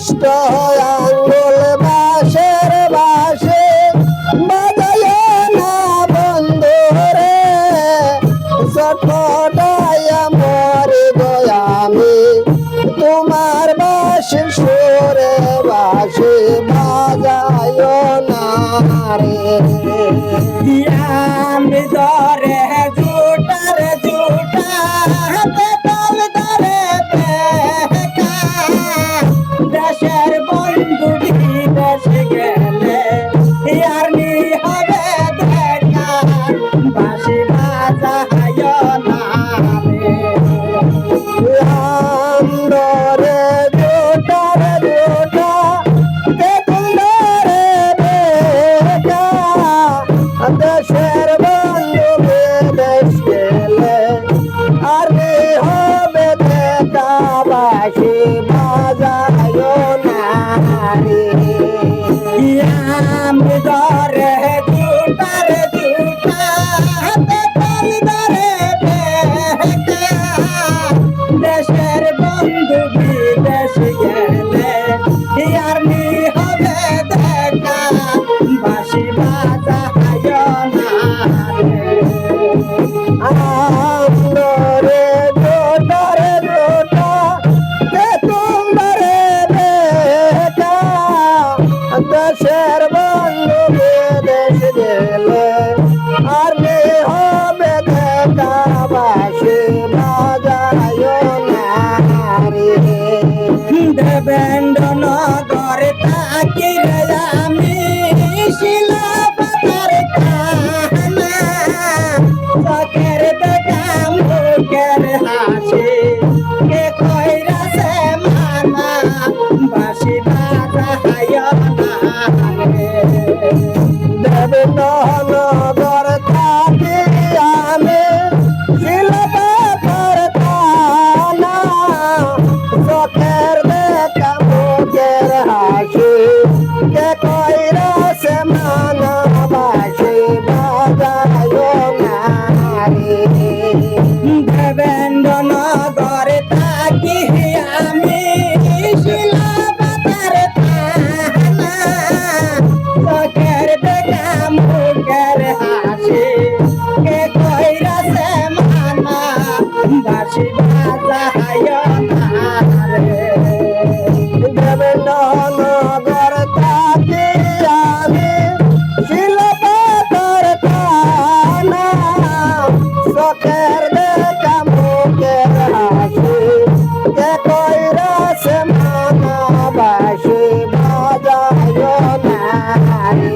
কষ্ট আঙ্গুল বাসের বাসে বাজায় না বন্ধু রে চটপটায় মরে আমি। তোমার বাস সুরে বাসে বাজায় না রে। আমি ধরে মানুষের Thank you.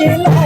Chile.